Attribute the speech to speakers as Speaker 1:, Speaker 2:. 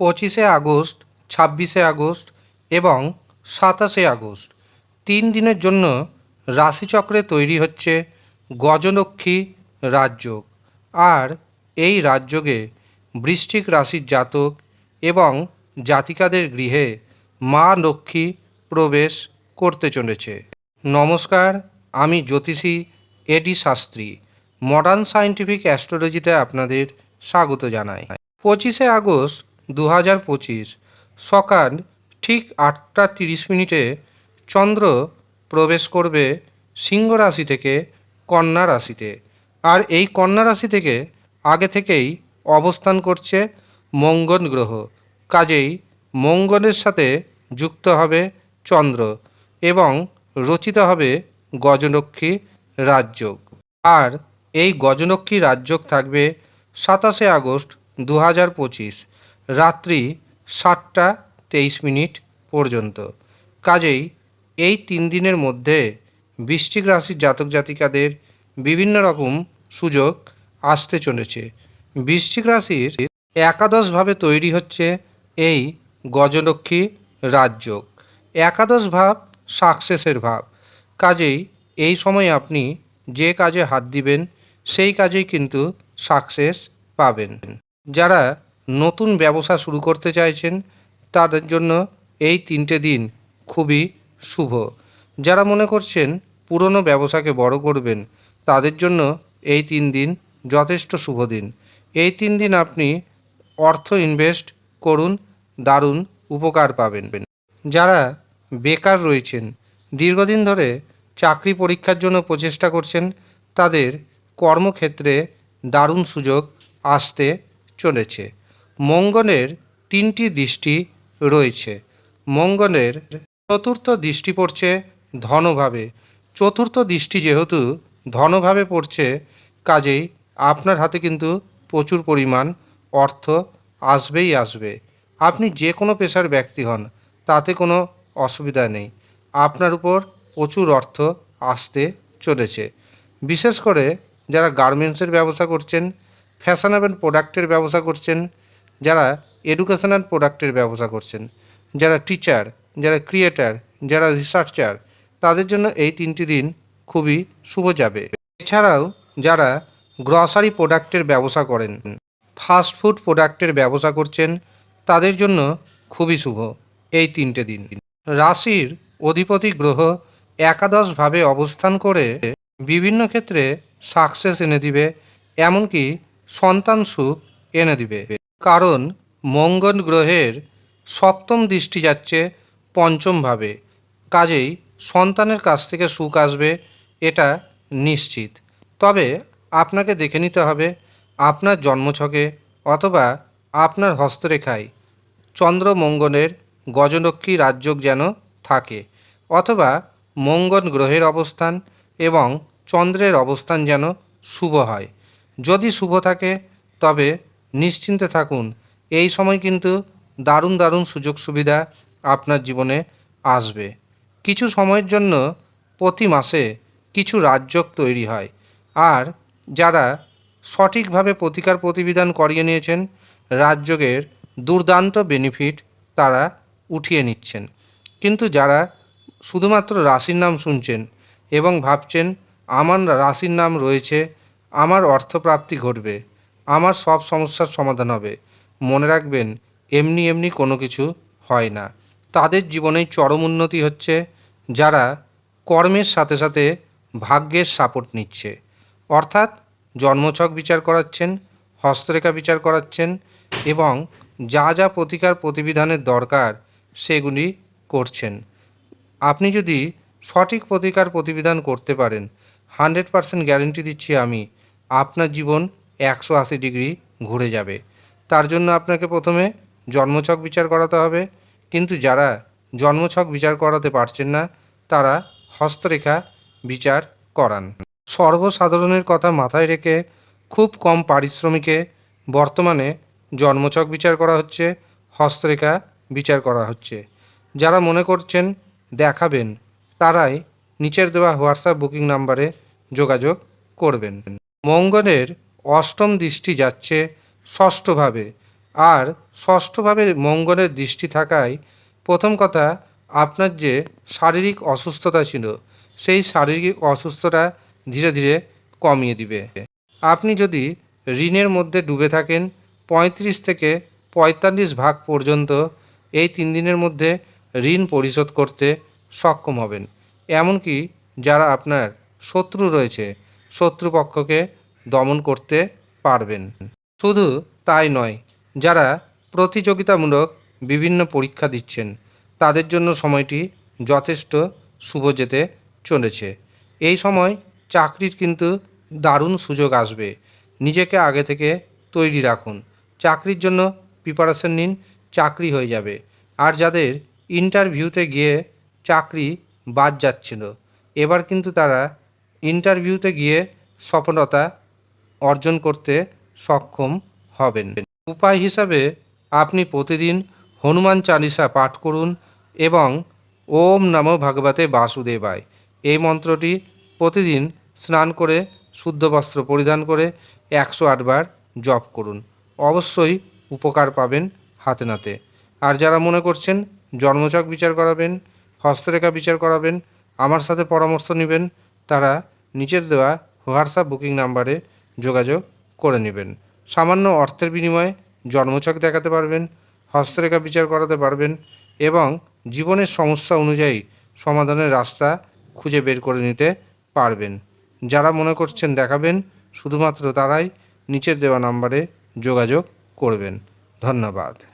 Speaker 1: পঁচিশে আগস্ট, ছাব্বিশে আগস্ট এবং সাতাশে আগস্ট। তিন দিনের জন্য রাশিচক্রে তৈরি হচ্ছে গজলক্ষ্মী রাজযোগ। আর এই রাজযোগে বৃষ্টিক রাশির জাতক এবং জাতিকাদের গৃহে মা লক্ষ্মী প্রবেশ করতে চলেছে। নমস্কার, আমি জ্যোতিষী A D Shastri modern scientific অ্যাস্ট্রোলজিতে আপনাদের স্বাগত জানাই। পঁচিশে আগস্ট দু হাজার পঁচিশ, সকাল ঠিক আটটা তিরিশ মিনিটে চন্দ্র প্রবেশ করবে সিংহ রাশি থেকে কন্যা রাশিতে। আর এই কন্যা রাশি থেকে আগে থেকেই অবস্থান করছে মঙ্গল গ্রহ। কাজেই মঙ্গলের সাথে যুক্ত হবে চন্দ্র এবং রচিত হবে গজলক্ষ্মী রাজযোগ। আর এই গজলক্ষ্মী রাজযোগ থাকবে সাতাশে আগস্ট দু হাজার পঁচিশ রাত্রি সাতটা তেইশ মিনিট পর্যন্ত। কাজেই এই তিন দিনের মধ্যে বৃশ্চিক রাশির জাতক জাতিকাদের বিভিন্ন রকম সুযোগ আসতে চলেছে। বৃশ্চিক রাশির একাদশভাবে তৈরি হচ্ছে এই গজলক্ষ্মী রাজযোগ। একাদশ ভাব সাকসেসের ভাব। কাজেই এই সময় আপনি যে কাজে হাত দিবেন, সেই কাজেই কিন্তু সাকসেস পাবেন। যারা নতুন ব্যবসা শুরু করতে চাইছেন, তাদের জন্য এই তিনটে দিন খুবই শুভ। যারা মনে করছেন পুরনো ব্যবসাকে বড় করবেন, তাদের জন্য এই তিন দিন যথেষ্ট শুভ দিন। এই তিন দিন আপনি অর্থ ইনভেস্ট করুন, দারুণ উপকার পাবেন। যারা বেকার রয়েছেন, দীর্ঘদিন ধরে চাকরি পরীক্ষার জন্য প্রচেষ্টা করছেন, তাদের কর্মক্ষেত্রে দারুণ সুযোগ আসতে চলেছে। মঙ্গলের তিনটি দৃষ্টি রয়েছে। মঙ্গলের চতুর্থ দৃষ্টি পড়ছে ধনভাবে। চতুর্থ দৃষ্টি যেহেতু ধনভাবে পড়ছে, কাজেই আপনার হাতে কিন্তু প্রচুর পরিমাণ অর্থ আসবেই আসবে। আপনি যে কোনো পেশার ব্যক্তি হন, তাতে কোনো অসুবিধা নেই। আপনার উপর প্রচুর অর্থ আসতে চলেছে। বিশেষ করে যারা গার্মেন্টসের ব্যবসা করছেন, ফ্যাশনেবল প্রোডাক্টের ব্যবসা করছেন যারা এডুকেশনাল প্রোডাক্টের ব্যবসা করছেন, যারা টিচার যারা ক্রিয়েটার যারা রিসার্চার তাদের জন্য এই তিনটি দিন খুবই শুভ যাবে। এছাড়াও যারা গ্রসারি প্রোডাক্টের ব্যবসা করেন ফাস্ট ফুড প্রোডাক্টের ব্যবসা করছেন, তাদের জন্য খুবই শুভ এই তিনটে দিন। রাশির অধিপতি গ্রহ একাদশভাবে অবস্থান করে বিভিন্ন ক্ষেত্রে সাকসেস এনে দিবে, এমনকি সন্তান সুখ এনে দিবে। কারণ মঙ্গল গ্রহের সপ্তম দৃষ্টি যাচ্ছে পঞ্চমভাবে কাজেই সন্তানের কাছ থেকে সুখ আসবে, এটা নিশ্চিত। তবে আপনাকে দেখে নিতে হবে, আপনার জন্মছকে অথবা আপনার হস্তরেখায় চন্দ্র মঙ্গলের গজলক্ষ্মী রাজযোগ যেন থাকে, অথবা মঙ্গল গ্রহের অবস্থান এবং চন্দ্রের অবস্থান যেন শুভ হয়। যদি শুভ থাকে, তবে নিশ্চিন্তে থাকুন। এই সময় কিন্তু দারুণ দারুণ সুযোগ সুবিধা আপনার জীবনে আসবে। কিছু সময়ের জন্য প্রতি মাসে কিছু রাজযোগ তৈরি হয়। আর যারা সঠিকভাবে প্রতিকার প্রতিবিধান করিয়ে নিয়েছেন, রাজযোগের দুর্দান্ত বেনিফিট তারা উঠিয়ে নিচ্ছেন। কিন্তু যারা শুধুমাত্র রাশির নাম শুনছেন এবং ভাবছেন, আমার রাশির নাম রয়েছে, আমার অর্থপ্রাপ্তি ঘটবে আমার সব সমস্যার সমাধান হবে। মনে রাখবেন, এমনি এমনি কোনো কিছু হয় না। তাদের জীবনে চরম উন্নতি হচ্ছে, যারা কর্মের সাথে সাথে ভাগ্যের সাপোর্ট নিচ্ছে। অর্থাৎ জন্মছক বিচার করাচ্ছেন, হস্তরেখা বিচার করাচ্ছেন এবং যা যা প্রতিকার প্রতিবিধানের দরকার সেগুলি করছেন। আপনি যদি সঠিক প্রতিকার প্রতিবিধান করতে পারেন, হান্ড্রেড পারসেন্ট গ্যারেন্টি দিচ্ছি আমি, আপনার জীবন একশো আশি ডিগ্রি ঘুরে যাবে। তার জন্য আপনাকে প্রথমে জন্মছক বিচার করাতে হবে। কিন্তু যারা জন্মছক বিচার করাতে পারছেন না, তারা হস্তরেখা বিচার করান। সর্বসাধারণের কথা মাথায় রেখে খুব কম পারিশ্রমিকে বর্তমানে জন্মছক বিচার করা হচ্ছে, হস্তরেখা বিচার করা হচ্ছে। যারা মনে করছেন দেখাবেন, তারাই নিচের দেওয়া হোয়াটসঅ্যাপ বুকিং নাম্বারে যোগাযোগ করবেন। মঙ্গলের অষ্টম দৃষ্টি যাচ্ছে ষষ্ঠভাবে। আর ষষ্ঠভাবে মঙ্গলের দৃষ্টি থাকায় প্রথম কথা আপনার যে শারীরিক অসুস্থতা ছিল, সেই শারীরিক অসুস্থতা ধীরে ধীরে কমিয়ে দিবে। আপনি যদি ঋণের মধ্যে ডুবে থাকেন, পঁয়ত্রিশ থেকে পঁয়তাল্লিশ ভাগ পর্যন্ত এই তিন দিনের মধ্যে ঋণ পরিশোধ করতে সক্ষম হবেন। এমনকি যারা আপনার শত্রু রয়েছে, শত্রুপক্ষকে দমন করতে পারবেন। শুধু তাই নয়, যারা প্রতিযোগিতামূলক বিভিন্ন পরীক্ষা দিচ্ছেন, তাদের জন্য সময়টি যথেষ্ট শুভ যেতে চলেছে। এই সময় চাকরির কিন্তু দারুণ সুযোগ আসবে। নিজেকে আগে থেকে তৈরি রাখুন। চাকরির জন্য প্রিপারেশন নিন, চাকরি হয়ে যাবে। আর যাদের ইন্টারভিউতে গিয়ে চাকরি বাদ যাচ্ছিল, এবার কিন্তু তারা ইন্টারভিউতে গিয়ে সফলতা অর্জন করতে সক্ষম হবেন। উপায় হিসাবে আপনি প্রতিদিন হনুমান চালিসা পাঠ করুন এবং ওম নমো ভগবতে বাসুদেবায়। এই মন্ত্রটি প্রতিদিন স্নান করে, শুদ্ধ বস্ত্র পরিধান করে একশো আটবার জপ করুন। অবশ্যই উপকার পাবেন হাতে নাতে। আর যারা মনে করছেন জন্মচক বিচার করাবেন, হস্তরেখা বিচার করাবেন, আমার সাথে পরামর্শ নেবেন, তারা নিচের দেওয়া হোয়াটসঅ্যাপ বুকিং নাম্বারে যোগাযোগ করে নেবেন। সামান্য অর্থের বিনিময়ে জন্মছক দেখাতে পারবেন, হস্তরেখা বিচার করাতে পারবেন এবং জীবনের সমস্যা অনুযায়ী সমাধানের রাস্তা খুঁজে বের করে নিতে পারবেন। যারা মনে করছেন দেখাবেন, শুধুমাত্র তারাই নিচের দেওয়া নাম্বারে যোগাযোগ করবেন। ধন্যবাদ।